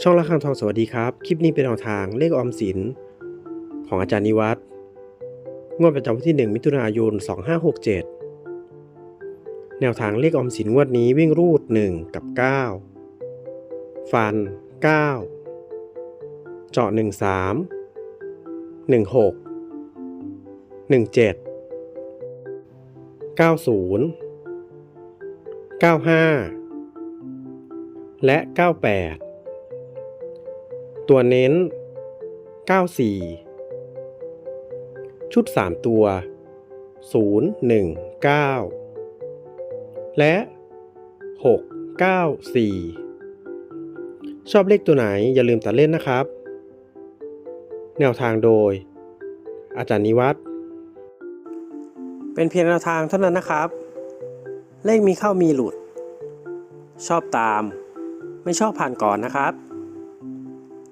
ช่องละคังทองสวัสดีครับ คลิปนี้เป็นแนวทางเลขออมสิน ของอาจารย์นิวัฒน์งวดประจำวันที่ 1 มิถุนายน 2567 แนวทางเลขออมสินงวดนี้วิ่งรูด 1 กับ 9 ฟัน 9 เจาะ 1 3 1 6 1 7 90 95 และ 98 ตัวเน้น 94 ชุด 3 ตัว 0 1 9 และ 6 9 4 ชอบเลขตัวไหนอย่าลืมตัดเล่นนะครับ แนวทางโดย อาจารย์นิวัฒน์เป็นเพียงแนวทางเท่านั้นนะครับ เลขมีเข้ามีหลุด ชอบตาม ไม่ชอบผ่านก่อนนะครับ